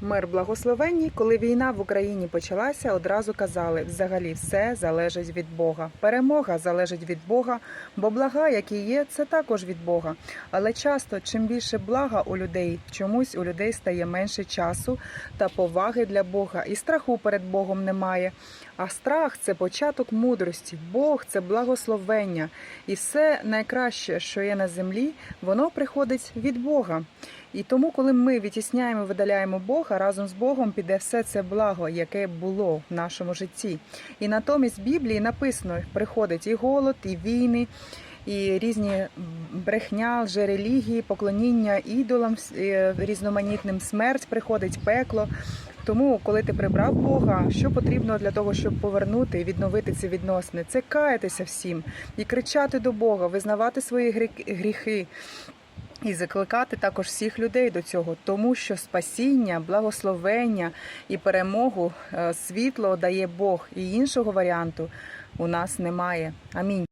Мир благословенні, коли війна в Україні почалася, одразу казали, взагалі все залежить від Бога. Перемога залежить від Бога, бо блага, які є, це також від Бога. Але часто, чим більше блага у людей, чомусь у людей стає менше часу та поваги для Бога, і страху перед Богом немає. А страх це початок мудрості. Бог це благословення, і все найкраще, що є на землі, воно приходить від Бога. І тому, коли ми відтісняємо, видаляємо Бога, разом з Богом піде все це благо, яке було в нашому житті. І натомість в Біблії написано: приходить і голод, і війни, і різні брехня, лжерелігії, поклоніння ідолам е, різноманітним, смерть приходить, пекло. Тому, коли ти прибрав Бога, що потрібно для того, щоб повернути і відновити ці відносини, це каятися всім і кричати до Бога, визнавати свої грі- гріхи. І закликати також всіх людей до цього, тому що спасіння, благословення і перемогу, е, світло дає Бог, і іншого варіанту у нас немає. Амінь.